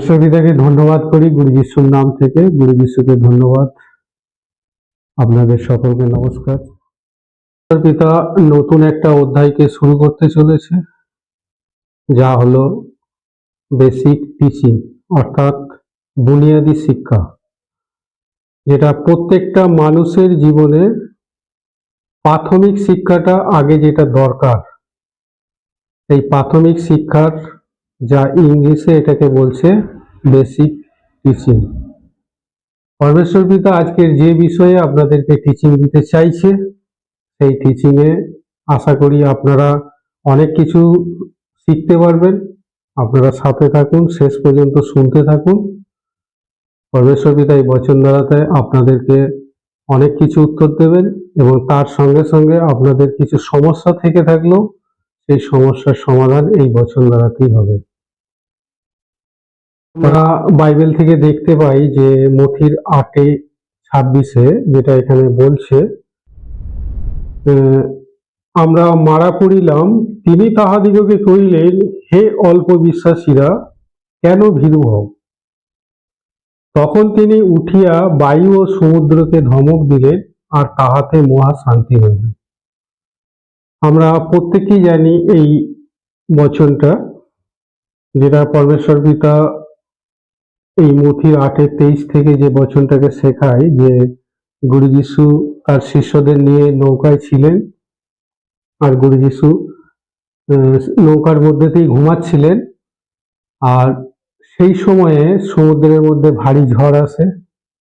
পরমেশ্বর ধন্যবাদ করি। গুরু যিশুর নাম থেকে গুরু যিশুকে ধন্যবাদ। আপনাদের সকলকে নমস্কার। পিতা, নতুন একটা অধ্যায়কে শুরু করতে চলেছে, যা হলো বেসিক টিচিং, অর্থাৎ বুনিয়াদী শিক্ষা, যেটা প্রত্যেকটা মানুষের জীবনে প্রাথমিক শিক্ষাটা আগে যেটা দরকার, এই প্রাথমিক শিক্ষার যা ইংলিশে এটাকে বলছে বেসিক টিচিং পরমেশ্বর পিতা আজকের যে বিষয়ে আপনাদেরকে টিচিং দিতে চাইছে, সেই টিচিংয়ে আশা করি আপনারা অনেক কিছু শিখতে পারবেন। আপনারা সাথে থাকুন, শেষ পর্যন্ত শুনতে থাকুন। পরমেশ্বর পিতা এই বচন দ্বারাতে আপনাদেরকে অনেক কিছু উত্তর দেবেন এবং তার সঙ্গে সঙ্গে আপনাদের কিছু সমস্যা থেকে থাকলেও সেই সমস্যার সমাধান এই বচন দ্বারাতেই হবে। আমরা বাইবেল থেকে দেখতে পাই যে মথির আটে ছাব্বিশে, যেটা এখানে বলছে আমরা মারা পড়িলাম, তিনি তাহাদিগকে কহিলেন, হে অল্প বিশ্বাসীরা, কেন ভীরু হও? তখন তিনি উঠিয়া বায়ু ও সমুদ্রকে ধমক দিলেন, আর তাহাতে মহা শান্তি হইল। আমরা প্রত্যেকেই জানি এই বচনটা, যেটা পরমেশ্বর পিতা এই মথির আটের তেইশ থেকে যে বচনটাকে শেখায় যে গুরু যিশু তার শিষ্যদের নিয়ে নৌকায় ছিলেন আর গুরু যিশু নৌকার মধ্যেতেই ঘুমাচ্ছিলেন আর সেই সময়ে সমুদ্রের মধ্যে ভারী ঝড় আসে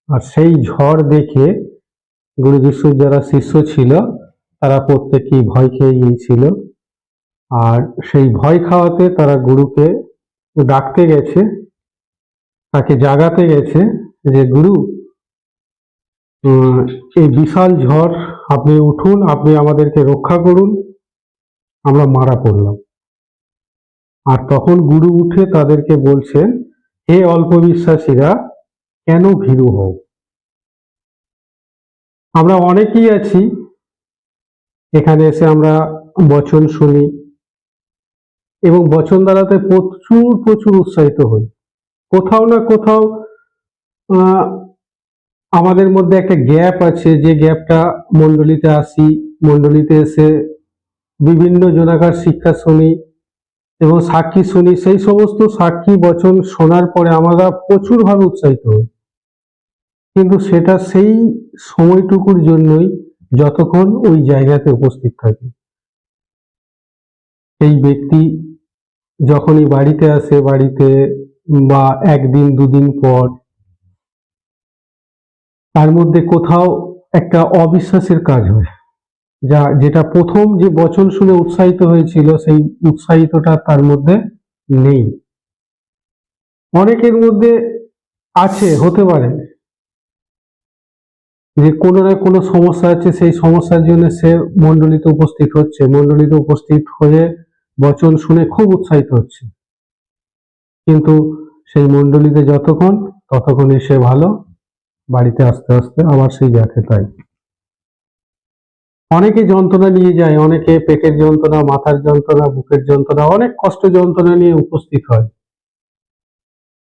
আর সেই ঝড় দেখে গুরু যিশুর যারা শিষ্য ছিল তারা প্রত্যেকেই ভয় খেয়ে গিয়েছিল আর সেই ভয় খাওয়াতে তারা গুরুকে ডাকতে গেছে। তাকে জাগাতে গেছে যে, গুরু এই বিশাল ঝড়, আপনি উঠুন, আপনি আমাদেরকে রক্ষা করুন। আমরা মারা পড়লাম। আর তখন গুরু উঠে তাদেরকে বলছেন, হে অল্প বিশ্বাসীরা, কেন ভীরু হও? আমরা অনেকেই আছি, এখানে এসে আমরা বচন শুনি এবং বচন দ্বারাতে প্রচুর প্রচুর উৎসাহিত হই। কোথাও না কোথাও আমাদের মধ্যে একটা গ্যাপ আছে, যে গ্যাপটা মণ্ডলীতে আসি, মণ্ডলীতে এসে বিভিন্ন জনাকার শিক্ষা শুনি এবং সাক্ষী শুনি। সেই সমস্ত সাক্ষী বচন শোনার পরে আমরা প্রচুরভাবে উৎসাহিত হই। কিন্তু সেটা সেই সময়টুকুর জন্যই যতক্ষণ ওই জায়গাতে উপস্থিত থাকে। এই ব্যক্তি যখনই বাড়িতে আসে, বাড়িতে বা একদিন, দুদিন পর। তার মধ্যে কোথাও একটা অবিশ্বাসের কাজ হয়। যা, যেটা প্রথম যে বচন শুনে উৎসাহিত হয়েছিল, সেই উৎসাহিতটা তার মধ্যে নেই। অনেকের মধ্যে আছে, হতে পারে। যে কোনো না কোনো সমস্যা আছে, সেই সমস্যার জন্য সে মণ্ডলীতে উপস্থিত হচ্ছে। মণ্ডলীতে উপস্থিত হয়ে বচন শুনে খুব উৎসাহিত হচ্ছে। কিন্তু সেই মণ্ডলীতে যতক্ষণ ততক্ষণে সে ভালো। বাড়িতে আস্তে আস্তে আবার সেই যাকে তাই। অনেকে যন্ত্রণা নিয়ে যায়, অনেকে পেটের যন্ত্রণা, মাথার যন্ত্রণা, বুকের যন্ত্রণা, অনেক কষ্ট যন্ত্রণা নিয়ে উপস্থিত হয়।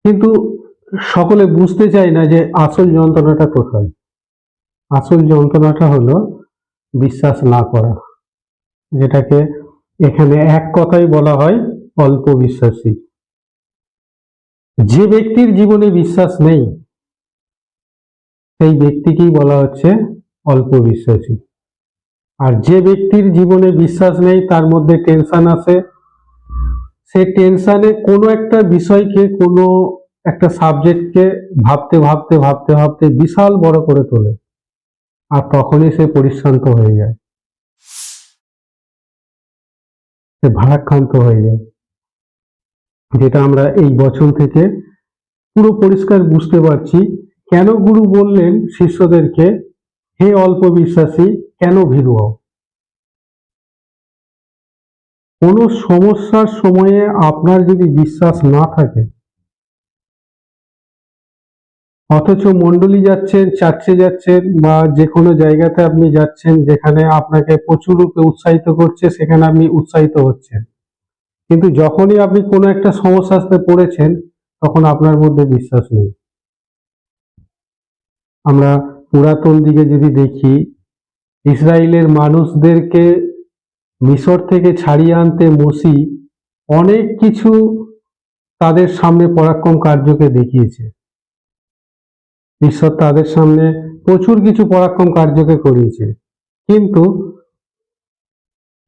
কিন্তু সকলে বুঝতে চায় না যে আসল যন্ত্রণাটা কোথায়। আসল যন্ত্রণাটা হলো বিশ্বাস না করা, যেটাকে এখানে এক কথাই বলা হয় অল্প বিশ্বাসী যে ব্যক্তির জীবনে বিশ্বাস নেই, সেই ব্যক্তিকেই বলা হচ্ছে অল্প বিশ্বাসী। আর যে ব্যক্তির জীবনে বিশ্বাস নেই, তার মধ্যে টেনশন আসে সে টেনশানে কোনো একটা বিষয়কে, কোনো একটা সাবজেক্টকে ভাবতে ভাবতে ভাবতে ভাবতে বিশাল বড় করে তোলে। আর তখনই সে পরিশ্রান্ত হয়ে যায়। সে ভারাক্রান্ত হয়ে যায়। যেটা আমরা এই বছর থেকে পুরো পরিষ্কার বুঝতে পারছি, কেন গুরু বললেন শিষ্যদেরকে, হে অল্প বিশ্বাসী, কেন ভীরু হও? কোনো সমস্যার সময়ে আপনার যদি বিশ্বাস না থাকে, অথচ মন্ডলী যাচ্ছেন, চার্চে যাচ্ছেন, বা যে কোনো জায়গাতে আপনি যাচ্ছেন, যেখানে আপনাকে প্রচুর রূপে উৎসাহিত করছে, সেখানে আপনি উৎসাহিত হচ্ছেন। কিন্তু যখনই আপনি কোনো একটা সমস্যাতে পড়েছেন, তখন আপনার মধ্যে বিশ্বাস নেই। আমরা পুরাতন দিকে যদি দেখি ইসরায়েলের মানুষদেরকে মিশর থেকে ছাড়িয়ে আনতে মসি অনেক কিছু তাদের সামনে পরাক্রম কার্যকে দেখিয়েছে। ঈশ্বর তাদের সামনে প্রচুর কিছু পরাক্রম কার্যকে করিয়েছে। কিন্তু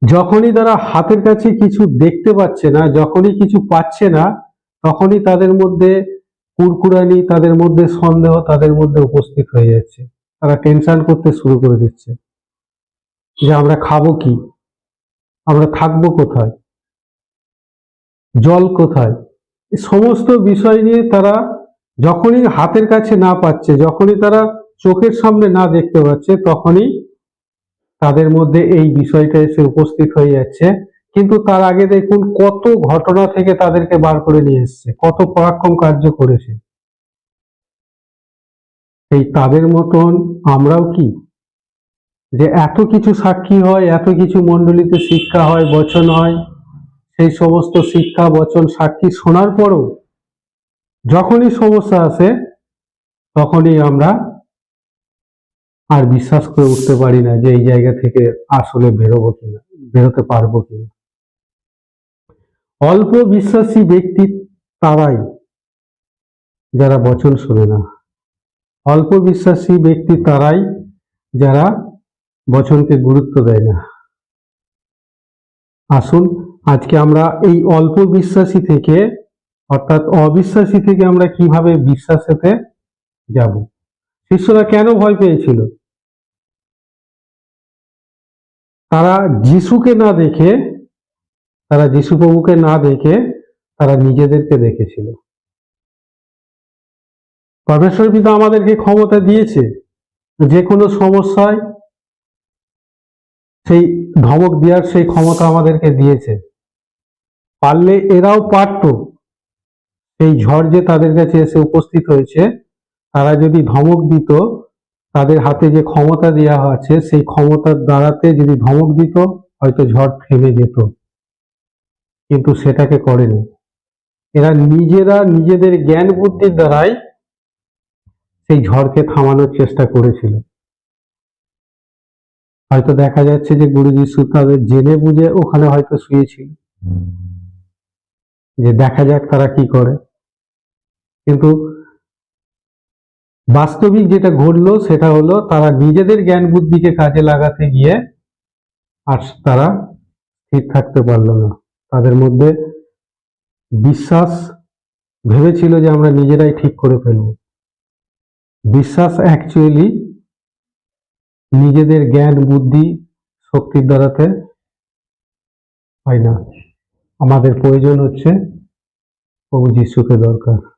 যখনই তারা হাতের কাছে কিছু দেখতে পাচ্ছে না, যখনই কিছু পাচ্ছে না, তখনই তাদের মধ্যে কুরকুরানি, তাদের মধ্যে সন্দেহ, তাদের মধ্যে উপস্থিত হয়ে যাচ্ছে। তারা টেনশন করতে শুরু করে দিচ্ছে। যে আমরা খাব কি? আমরা থাকব কোথায়? জল কোথায়? সমস্ত বিষয় নিয়ে তারা যখনই হাতের কাছে না পাচ্ছে, যখনই তারা চোখের সামনে না দেখতে পাচ্ছে, তখনই তাদের মধ্যে এই বিষয়টা এসে উপস্থিত হয়ে যাচ্ছে। কিন্তু তার আগে দেখুন কত ঘটনা থেকে তাদেরকে বার করে নিয়ে এসছে, কত পরাক্রম কার্য করেছে। এই তাদের মতন আমরাও কি? যে এত কিছু সাক্ষী হয়, এত কিছু মণ্ডলীতে শিক্ষা হয়, বচন হয়, সেই সমস্ত শিক্ষা, বচন, সাক্ষী শোনার পরও যখনই সমস্যা আসে, তখনই আমরা আর বিশ্বাস করে উঠতে পারি না যে এই জায়গা থেকে আসলে বেরোবো কিনা, বেরোতে পারব কিনা। অল্প বিশ্বাসী ব্যক্তি তারাই যারা বচন শোনে না। অল্প বিশ্বাসী ব্যক্তি তারাই যারা বচনকে গুরুত্ব দেয় না। আসুন, আজকে আমরা এই অল্প বিশ্বাসী থেকে, অর্থাৎ অবিশ্বাসী থেকে আমরা কীভাবে বিশ্বাসেতে যাব? শিষ্যরা কেন ভয় পেয়েছিল? তারা যিশুকে না দেখে, তারা যিশু প্রভুকে না দেখে, তারা নিজেদেরকে দেখেছিল। পরমেশ্বর পিতা আমাদেরকে ক্ষমতা দিয়েছে। যে কোনো সমস্যায় সেই ধমক দেওয়ার সেই ক্ষমতা আমাদেরকে দিয়েছে। পারলে এরাও পারত। সেই ঝড় যে তাদের কাছে এসে উপস্থিত হয়েছে, তারা যদি ধমক দিত তাদের হাতে যে ক্ষমতা দেওয়া আছে, সেই ক্ষমতার দ্বারাতে যদি ধমক দিত, হয়তো ঝড় থেমে যেত। কিন্তু সেটাকে করেনি। এরা নিজেরা নিজেদের জ্ঞান বুদ্ধির দ্বারাই সেই ঝড়কে থামানোর চেষ্টা করেছিল। হয়তো দেখা যাচ্ছে যে গুরু যিশু তাদের জেনে বুঝে ওখানে হয়তো শুয়েছিল। যে দেখা যাক তারা কি করে। কিন্তু বাস্তবিক যেটা ঘটলো সেটা হলো তারা নিজেদের জ্ঞান বুদ্ধিকে কাজে লাগাতে গিয়ে আর তারা স্থির থাকতে পারল না। তাদের মধ্যে বিশ্বাস ভেবেছিল যে আমরা নিজেরাই ঠিক করে ফেলব। বিশ্বাস অ্যাকচুয়ালি নিজেদের জ্ঞান, বুদ্ধি, শক্তির দ্বারাতে হয় না। আমাদের প্রয়োজন হচ্ছে প্রভু যিশুকে দরকার।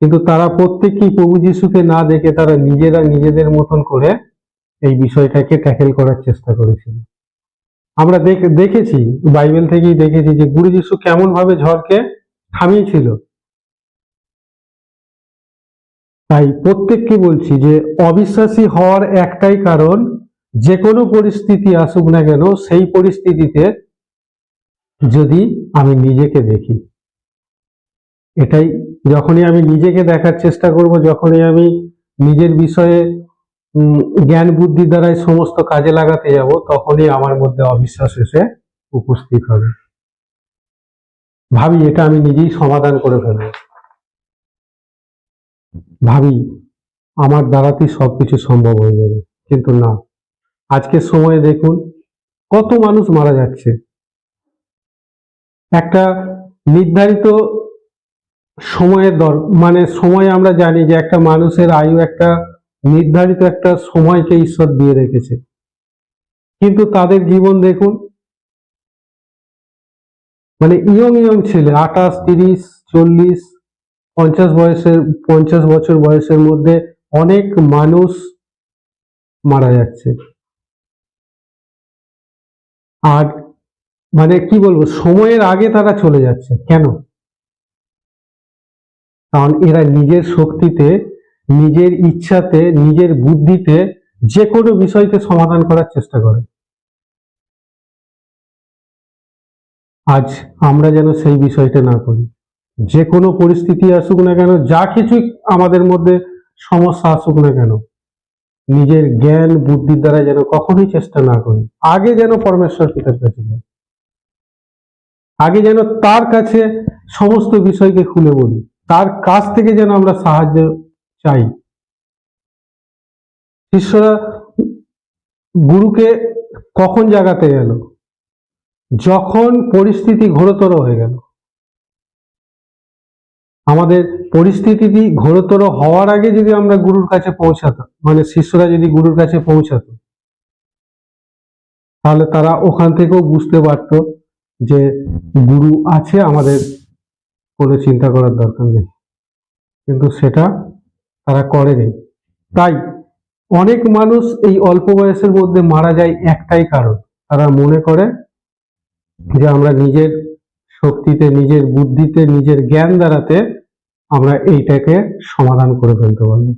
কিন্তু তারা প্রত্যেককেই প্রভু যিশুকে না দেখে তারা নিজেরা নিজেদের মতন করে এই বিষয়টাকে ট্যাকেল করার চেষ্টা করেছিল। আমরা দেখ- দেখেছি, বাইবেল থেকেই দেখেছি যে গুরু যিশু কেমন ভাবে ঝড়কে থামিয়েছিল। তাই প্রত্যেককে বলছি যে অবিশ্বাসী হওয়ার একটাই কারণ, যে কোনো পরিস্থিতি আসুক না কেন, সেই পরিস্থিতিতে যদি আমি নিজেকে দেখি। এটাই যখনই আমি নিজেকে দেখার চেষ্টা করব, যখনই আমি নিজের বিষয়ে জ্ঞান বুদ্ধি দ্বারাই সমস্ত কাজে লাগাতে যাব, তখনই আমার মধ্যে অবিশ্বাস এসে উপস্থিত হবে। ভাবি, এটা আমি নিজেই সমাধান করে ফেলব। ভাবি, আমার দ্বারাতেই সবকিছু সম্ভব হয়ে যাবে। কিন্তু না। আজকের সময়ে দেখুন, কত মানুষ মারা যাচ্ছে। একটা নির্ধারিত সময়ের দর মানে সময় আমরা জানি যে একটা মানুষের আয়ু একটা নির্ধারিত একটা সময়কে ঈশ্বর দিয়ে রেখেছে। কিন্তু তাদের জীবন দেখুন মানে ইয়ং ইয়ং ছেলে, আঠাশ, তিরিশ, চল্লিশ, পঞ্চাশ বয়সের, পঞ্চাশ বছর বয়সের মধ্যে অনেক মানুষ মারা যাচ্ছে। আর মানে কি বলব, সময়ের আগে তারা চলে যাচ্ছে। কেন? কারণ এরা নিজের শক্তিতে, নিজের ইচ্ছাতে, নিজের বুদ্ধিতে যে কোনো বিষয়কে সমাধান করার চেষ্টা করে। আজ আমরা যেন সেই বিষয়টা না করি। যে কোনো পরিস্থিতি আসুক না কেন, যা কিছু আমাদের মধ্যে সমস্যা আসুক না কেন, নিজের জ্ঞান, বুদ্ধির দ্বারা যেন কখনোই চেষ্টা না করি। আগে যেন পরমেশ্বর পিতার কাছে যাই। আগে যেন তার কাছে সমস্ত বিষয়কে খুলে বলি। তার কাছ থেকে যেন আমরা সাহায্য চাই। শিষ্যরা গুরুকে কখন জাগাতে গেল? যখন পরিস্থিতি ঘোরতর হয়ে গেল। আমাদের পরিস্থিতি ঘোরতর হওয়ার আগে যদি আমরা গুরুর কাছে পৌঁছাতাম মানে শিষ্যরা যদি গুরুর কাছে পৌঁছাতো, তাহলে তারা ওখান থেকেও বুঝতে পারতো যে গুরু আছে আমাদের কোনো চিন্তা করার দরকার নেই। কিন্তু সেটা তারা করেনি। তাই অনেক মানুষ এই অল্প বয়সের মধ্যে মারা যায় একটাই কারণ। তারা মনে করে যে আমরা নিজের শক্তিতে, নিজের বুদ্ধিতে, নিজের জ্ঞান দ্বারাতে আমরা এইটাকে সমাধান করে ফেলতে পারব।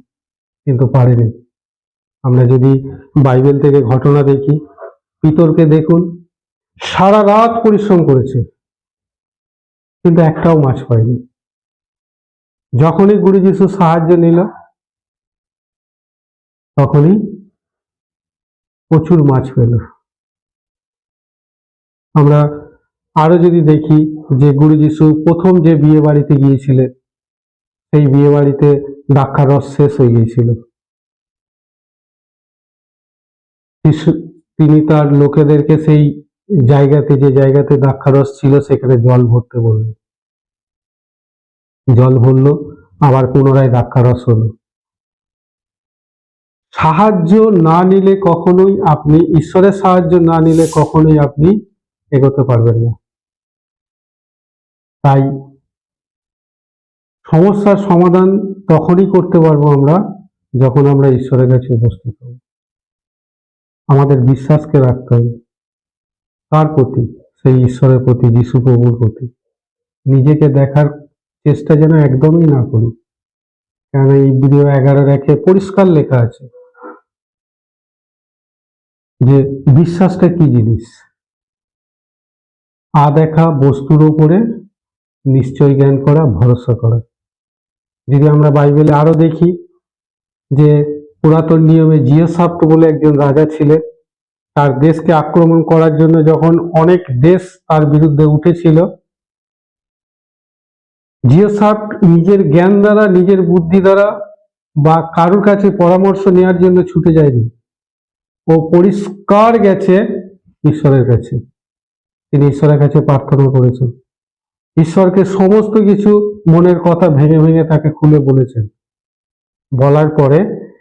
কিন্তু পারেনি। আমরা যদি বাইবেল থেকে ঘটনা দেখি, পিতরকে দেখুন, সারা রাত পরিশ্রম করেছে। কিন্তু একটাও মাছ পায়নি যখনই গুরু যিশু সাহায্য নিল, তখনই প্রচুর মাছ পেল। আমরা আরও যদি দেখি যে গুরু যিশু প্রথম যে বিয়ে বাড়িতে গিয়েছিলেন, সেই বিয়ে বাড়িতে দাক্ষার রস শেষ হয়ে গিয়েছিল। তিনি তার লোকেদেরকে সেই জায়গাতে, যে জায়গাতে দাক্ষারস ছিল, সেখানে জল ভরতে বললেন জল ভরলো, আবার পুনরায় দাক্ষারস হলো। সাহায্য না নিলে কখনোই আপনি, ঈশ্বরের সাহায্য না নিলে কখনোই আপনি এগোতে পারবেন না। তাই সমস্যার সমাধান তখনই করতে পারব আমরা, যখন আমরা ঈশ্বরের কাছে উপস্থিত হব। আমাদের বিশ্বাসকে রাখতে হবে। কার প্রতি? সেই ঈশ্বরের প্রতি, যিশু প্রভুর প্রতি। নিজেকে দেখার চেষ্টা যেন একদমই না করি কারণ এই ভিডিও এগারো রেখে পরিষ্কার লেখা আছে যে বিশ্বাসটা কি জিনিস? আ দেখা বস্তুর উপরে নিশ্চয় জ্ঞান করা, ভরসা করা। যদি আমরা বাইবেলে আরও দেখি যে পুরাতন নিয়মে জিওসাপ্ট বলে একজন রাজা ছিলেন তার দেশকে আক্রমণ করার জন্য যখন অনেক দেশ তার বিরুদ্ধে উঠেছিল জিওসাপ্ট নিজের জ্ঞান দ্বারা, নিজের বুদ্ধি দ্বারা বা কারোর কাছে পরামর্শ নেওয়ার জন্য ছুটে যায়নি। ও পরিষ্কার গেছে ঈশ্বরের কাছে। তিনি ঈশ্বরের কাছে প্রার্থনা করেছেন। ঈশ্বরকে সমস্ত কিছু মনের কথা ভেঙে ভেঙে তাকে খুলে বলেছেন। বলার পরে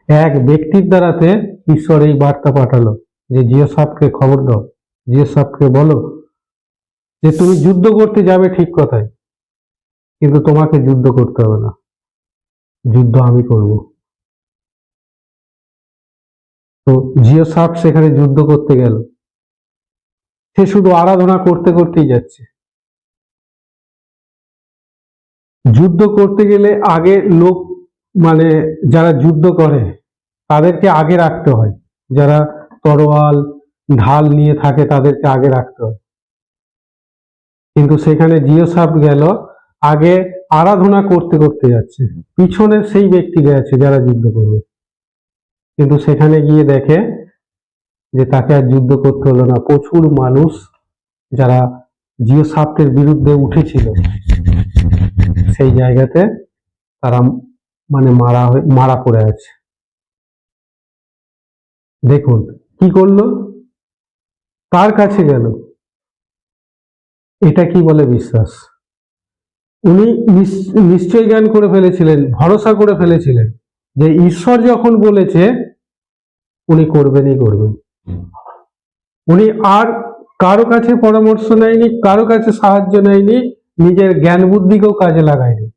এক ব্যক্তির দ্বারাতে ঈশ্বর এই বার্তা পাঠালো। যে জিও সাপকে খবর দাও জিও সাপকে বলো যে তুমি যুদ্ধ করতে যাবে ঠিক কথাই, কিন্তু তোমাকে যুদ্ধ করতে হবে না। যুদ্ধ আমি করব। তো জিও সাপ সেখানে যুদ্ধ করতে গেল। সে শুধু আরাধনা করতে করতেই যাচ্ছে। যুদ্ধ করতে গেলে আগে লোক মানে যারা যুদ্ধ করে, তাদেরকে আগে রাখতে হয়। যারা তরোয়াল, ঢাল নিয়ে থাকে তাদেরকে আগে রাখতে হয়। কিন্তু সেখানে জিও সাপ গেল, আগে আরাধনা করতে করতে যাচ্ছে। পিছনে সেই ব্যক্তি গেছে যারা যুদ্ধ করবে। কিন্তু সেখানে গিয়ে দেখে যে তাকে আর যুদ্ধ করতে হলো না। প্রচুর মানুষ যারা জিও সাপ্টের বিরুদ্ধে উঠেছিল, সেই জায়গাতে তারা মানে মারা মারা পড়ে আছে। দেখুন কি করল? তার কাছে গেল? এটা কি বলে বিশ্বাস? উনি নিশ্চয় জ্ঞান করে ফেলেছিলেন, ভরসা করে ফেলেছিলেন যে ঈশ্বর যখন বলেছে, উনি করবেনই করবেন। উনি আর কারও কাছে পরামর্শ নেয়নি, কারও কাছে সাহায্য নেয়নি, নিজের জ্ঞান বুদ্ধিকেও কাজে লাগায়নি।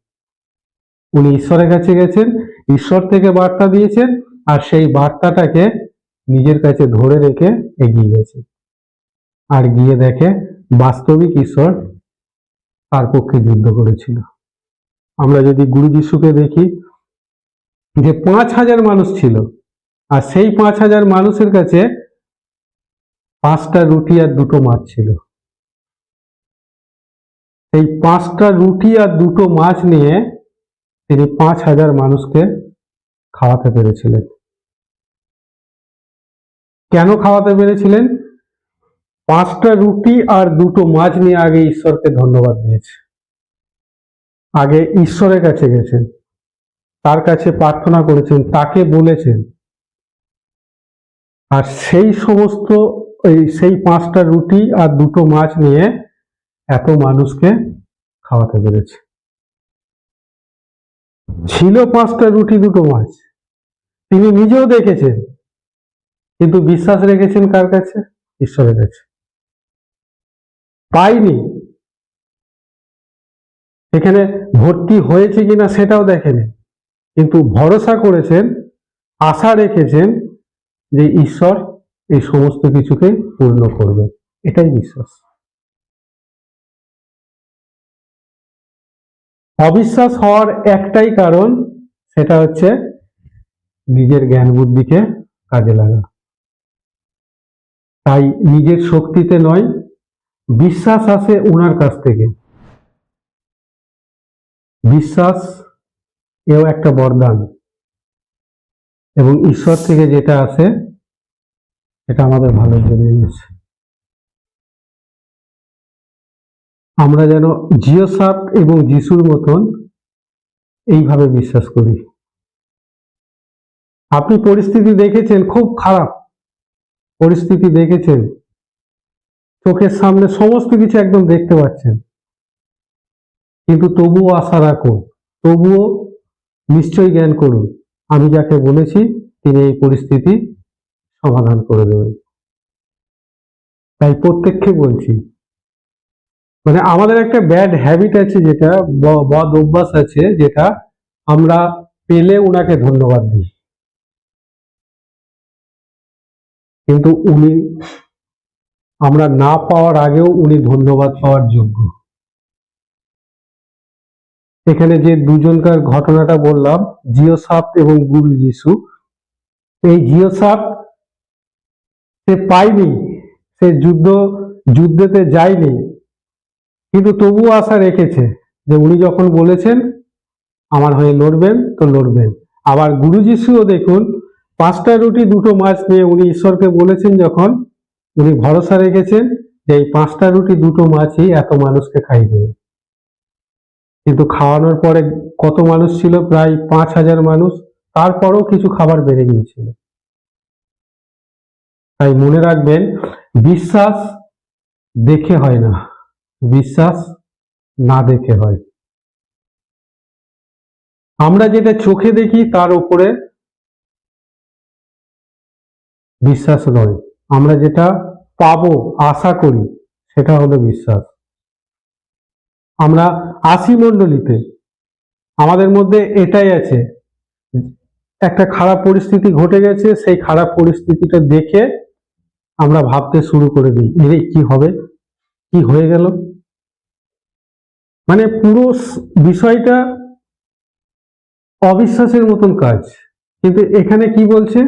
উনি ঈশ্বরের কাছে গেছেন, ঈশ্বর থেকে বার্তা দিয়েছেন, আর সেই বার্তাটাকে নিজের কাছে ধরে রেখে এগিয়ে গেছে। আর গিয়ে দেখে বাস্তবিক ঈশ্বর তার পক্ষে যুদ্ধ করেছিল। আমরা যদি গুরু যিশুকে দেখি যে পাঁচ হাজার মানুষ ছিল, আর সেই পাঁচ হাজার মানুষের কাছে পাঁচটা রুটি আর দুটো মাছ ছিল। এই পাঁচটা রুটি আর দুটো মাছ নিয়ে তিনি পাঁচ হাজার মানুষকে খাওয়াতে পেরেছিলেন। কেন খাওয়াতে পেরেছিলেন? পাঁচটা রুটি আর দুটো মাছ নিয়ে আগে ঈশ্বরকে ধন্যবাদ দিয়েছে। আগে ঈশ্বরের কাছে গেছেন, তার কাছে প্রার্থনা করেছেন, তাকে বলেছেন। আর সেই সমস্ত সেই পাঁচটা রুটি আর দুটো মাছ নিয়ে এত মানুষকে খাওয়াতে পেরেছে। ছিল পাঁচটা রুটি, দুটো মাছ। তিনি নিজেও দেখেছেন কিন্তু বিশ্বাস রেখেছেন কার কাছে? ঈশ্বরের কাছে। পাইনি। এখানে ভর্তি হয়েছে কিনা সেটাও দেখেনি। কিন্তু ভরসা করেছেন, আশা রেখেছেন যে ঈশ্বর এই সমস্ত কিছুকে পূর্ণ করবে। এটাই বিশ্বাস। অবিশ্বাস হওয়ার একটাই কারণ, সেটা হচ্ছে নিজের জ্ঞান বুদ্ধিকে কাজে লাগা। তাই নিজের শক্তিতে নয়, বিশ্বাস আসে ওনার কাছ থেকে। বিশ্বাস এও একটা বরদান। এবং ঈশ্বর থেকে যেটা আসে এটা আমাদের ভালোর জন্যই আছে। আমরা যেন জিওসাপ এবং যিশুর মতন এইভাবে বিশ্বাস করি। আপনি পরিস্থিতি দেখেছেন, খুব খারাপ। পরিস্থিতি দেখেছেন? চোখের সামনে সমস্ত কিছু একদম দেখতে পাচ্ছেন। কিন্তু তবুও আশা রাখুন, তবুও নিশ্চয়ই জ্ঞান করুন। আমি যাকে বলেছি, তিনি এই পরিস্থিতি সমাধান করে দেবেন। তাই প্রত্যেককে বলছি মানে আমাদের একটা ব্যাড হ্যাবিট আছে যেটা বদ অভ্যাস আছে যেটা আমরা পেলে ওনাকে ধন্যবাদ দিই। কিন্তু উনি, আমরা না পাওয়ার আগেও উনি ধন্যবাদ পাওয়ার যোগ্য। এখানে যে দুজনকার ঘটনাটা বললাম, জিও সাপ এবং গুরু যিশু, এই জিও সাপ সে পায়নি, সে যুদ্ধ, যুদ্ধেতে যায়নি, কিন্তু তবুও আশা রেখেছে যে উনি যখন বলেছেন, আমার হয়ে লড়বেন তো লড়বেন। আবার গুরু যিশুও দেখুন পাঁচটা রুটি, দুটো মাছ নিয়ে উনি ঈশ্বরকে বলেছেন যখন, উনি ভরসা রেখেছেন যে এই পাঁচটা রুটি, দুটো মাছই এত মানুষকে খাইয়ে দেবে। কিন্তু খাওয়ানোর পরে কত মানুষ ছিল? প্রায় পাঁচ হাজার মানুষ। তারপরও কিছু খাবার বেড়ে গিয়েছিল। তাই মনে রাখবেন, বিশ্বাস দেখে হয় না। বিশ্বাস না দেখে হয়। আমরা যেটা চোখে দেখি, তার উপরে বিশ্বাস নয়। আমরা যেটা পাবো, আশা করি, সেটা হলো বিশ্বাস। আমরা আশি মণ্ডলীতে, আমাদের মধ্যে এটাই আছে, একটা খারাপ পরিস্থিতি ঘটে গেছে, সেই খারাপ পরিস্থিতিটা দেখে আমরা ভাবতে শুরু করে দিই, এরে কি হবে? কি হয়ে গেল? মানে পুরো বিষয়টা অবিশ্বাসের মতন কাজ। কিন্তু এখানে কি বলছে?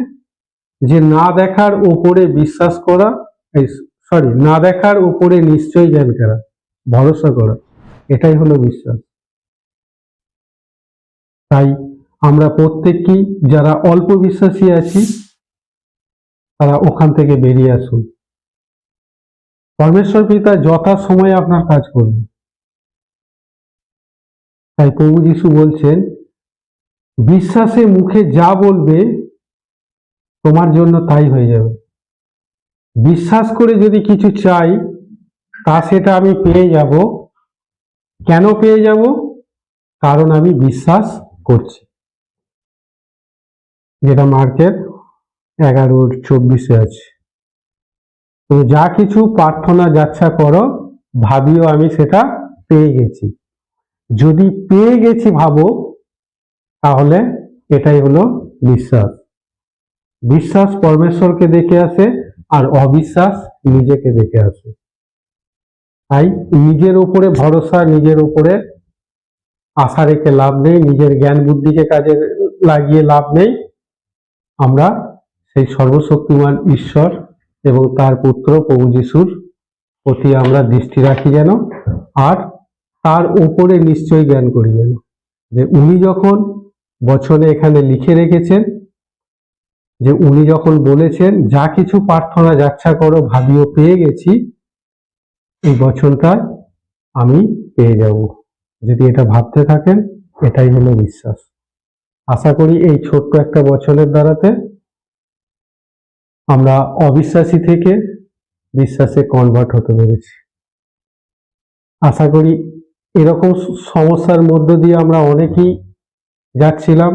যে না দেখার ওপরে বিশ্বাস করা, এই সরি না দেখার উপরে নিশ্চয় জ্ঞান করা, ভরসা করা, এটাই হলো বিশ্বাস। তাই আমরা প্রত্যেককেই যারা অল্প বিশ্বাসী আছি, তারা ওখান থেকে বেরিয়ে আসুন। পরমেশ্বর পিতা যথা সময়ে আপনার কাজ করবে তাই প্রভু যিশু বলছেন, বিশ্বাসে মুখে যা বলবে তোমার জন্য তাই হয়ে যাবে। বিশ্বাস করে যদি কিছু চাই, তা সেটা আমি পেয়ে যাব। কেন পেয়ে যাব? কারণ আমি বিশ্বাস করছি। যেটা মার্কের এগারোর চব্বিশে আছে। তুমি যা কিছু প্রার্থনা যাচ্ছা করো, ভাবিও আমি সেটা পেয়ে গেছি। যদি পেয়ে গেছি ভাবো, তাহলে এটাই হলো বিশ্বাস। বিশ্বাস পরমেশ্বরকে দেখে আসে আর অবিশ্বাস নিজেকে দেখে আসে। তাই নিজের উপরে ভরসা, নিজের উপরে আশা রেখে লাভ নেই, নিজের জ্ঞান বুদ্ধিকে কাজে লাগিয়ে লাভ নেই। আমরা সেই সর্বশক্তিমান ঈশ্বর এবং তার পুত্র প্রভু যিশুর প্রতি আমরা দৃষ্টি রাখি যেন আর তার ওপরে নিশ্চয়ই জ্ঞান করি যেন। যে উনি যখন বছরে এখানে লিখে রেখেছেন যে উনি যখন বলেছেন, যা কিছু প্রার্থনা যাচ্ছা করো, ভাবিও পেয়ে গেছি, এই বচনটা আমি পেয়ে যাব। যদি এটা ভাবতে থাকেন, এটাই হলো বিশ্বাস। আশা করি এই ছোট্ট একটা বছরের দ্বারাতে আমরা অবিশ্বাসী থেকে বিশ্বাসে কনভার্ট হতে পেরেছি। আশা করি এরকম সমস্যার মধ্য দিয়ে আমরা অনেকেই যাচ্ছিলাম।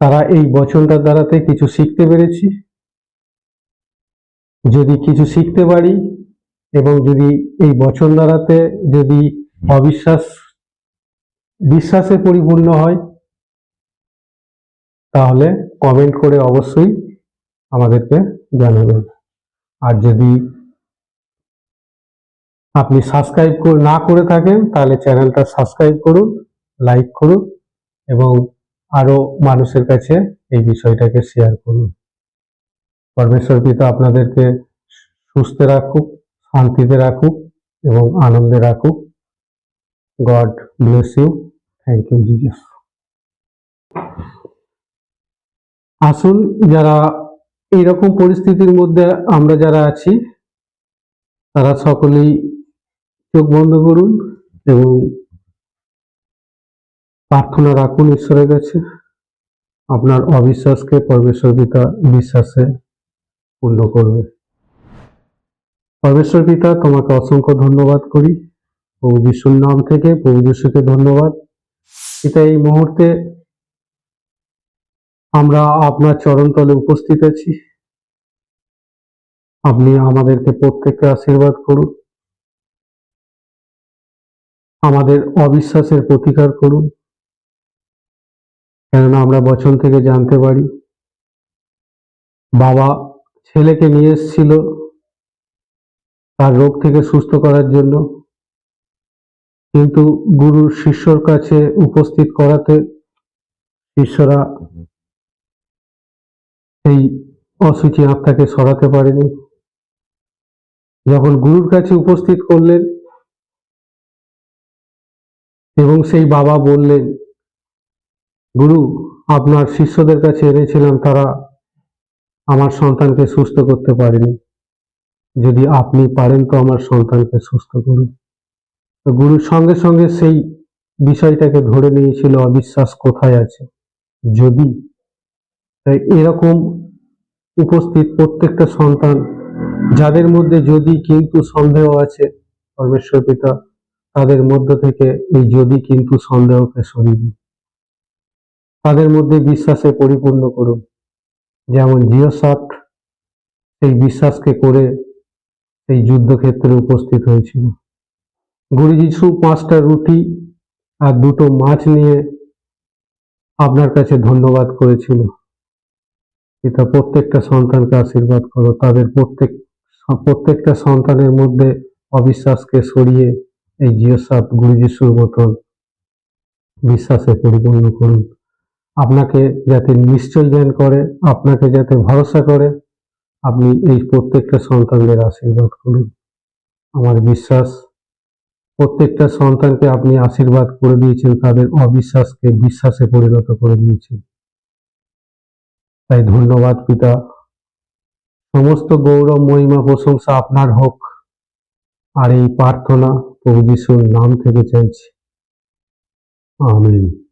তারা এই বচনটার দ্বারাতে কিছু শিখতে পেরেছি। যদি কিছু শিখতে পারি এবং যদি এই বচন দ্বারাতে যদি অবিশ্বাস, বিশ্বাসে পরিপূর্ণ হয়, তাহলে কমেন্ট করে অবশ্যই আমাদেরকে জানাবেন। আর যদি আপনি সাবস্ক্রাইব না করে থাকেন, তাহলে চ্যানেলটা সাবস্ক্রাইব করুন লাইক করুন এবং আরও মানুষের কাছে এই বিষয়টাকে শেয়ার করুন। পরমেশ্বর পিতা আপনাদেরকে সুস্থ রাখুক, শান্তিতে রাখুক এবং আনন্দে রাখুক। God bless you thank you Jesus আসুন যারা এইরকম পরিস্থিতির মধ্যে আমরা যারা আছি, তারা সকলেই চোখ বন্ধ করুন এবং প্রার্থনা রাখুন ঈশ্বরের কাছে। আপনার অবিশ্বাসকে পরমেশ্বর পিতা বিশ্বাসে পূর্ণ করবে। পরমেশ্বর পিতা, তোমাকে অসংখ্য ধন্যবাদ করি। প্রভু যিশুর নাম থেকে প্রভু যিশুকে ধন্যবাদ। পিতা, এই মুহূর্তে আমরা আপনার চরণতলে উপস্থিত আছি। আপনি আমাদেরকে প্রত্যেককে আশীর্বাদ করুন। আমাদের অবিশ্বাসের প্রতিকার করুন। কেননা আমরা বচন থেকে জানতে পারি। বাবা ছেলেকে নিয়ে এসেছিল তার রোগ থেকে সুস্থ করার জন্য। কিন্তু গুরুর শিষ্যর কাছে উপস্থিত করাতে শিষ্যরা এই অসুচি আত্মাকে সরাতে পারেনি। যখন গুরুর কাছে উপস্থিত করলেন এবং সেই বাবা বললেন গুরু, আপনার শিষ্যদের কাছে এনেছিলাম, তারা আমার সন্তানকে সুস্থ করতে পারেনি। যদি আপনি পারেন তো আমার সন্তানকে সুস্থ করুন। তো গুরুর সঙ্গে সঙ্গে সেই বিষয়টাকে ধরে নিয়েছিল, অবিশ্বাস কোথায় আছে? যদি। তাই এরকম উপস্থিত প্রত্যেকটা সন্তান, যাদের মধ্যে যদি কিন্তু সন্দেহ আছে, পরমেশ্বর পিতা, তাদের মধ্য থেকে এই যদি কিন্তু সন্দেহকে সরিয়ে দিন। তাদের মধ্যে বিশ্বাসে পরিপূর্ণ করুন। যেমন জিওসাট সেই বিশ্বাসকে করে সেই যুদ্ধক্ষেত্রে উপস্থিত হয়েছিল। গুরু যিশু পাঁচটা রুটি আর দুটো মাছ নিয়ে আপনার কাছে ধন্যবাদ করেছিল। এটা প্রত্যেকটা সন্তানকে আশীর্বাদ করো। তাদের প্রত্যেক প্রত্যেকটা সন্তানের মধ্যে অবিশ্বাসকে সরিয়ে এই জিওসাপ গুরু যিশুর মতন বিশ্বাসে পরিপূর্ণ করুন। আপনাকে যাতে নিশ্চয় জ্ঞান করে, আপনাকে যাতে ভরসা করে, আপনি এই প্রত্যেকটা সন্তানদের আশীর্বাদ করুন। আমার বিশ্বাস, প্রত্যেকটা সন্তানকে আপনি আশীর্বাদ করে দিয়েছেন, তাদের অবিশ্বাসকে বিশ্বাসে পরিণত করে দিয়েছেন। তাই ধন্যবাদ পিতা। সমস্ত গৌরব, মহিমা, প্রশংসা আপনার হোক। আর এই প্রার্থনা প্রভু যিশুর নাম থেকে চাইছি। আমিন।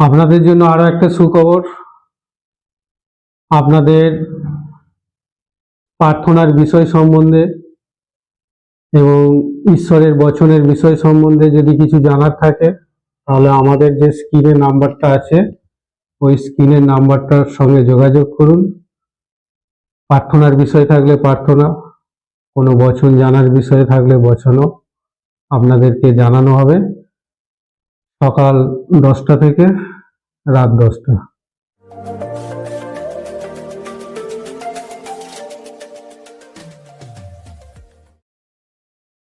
আপনাদের জন্য আরও একটা সুখবর। আপনাদের প্রার্থনার বিষয় সম্বন্ধে এবং ঈশ্বরের বচনের বিষয় সম্বন্ধে যদি কিছু জানার থাকে, তাহলে আমাদের যে স্ক্রিনের নাম্বারটা আছে, ওই স্ক্রিনের নাম্বারটার সঙ্গে যোগাযোগ করুন। প্রার্থনার বিষয় থাকলে প্রার্থনা, কোনো বচন জানার বিষয় থাকলে বচনও। আপনাদেরকে জানানো হবে। সকাল দশটা থেকে রাত দশটা।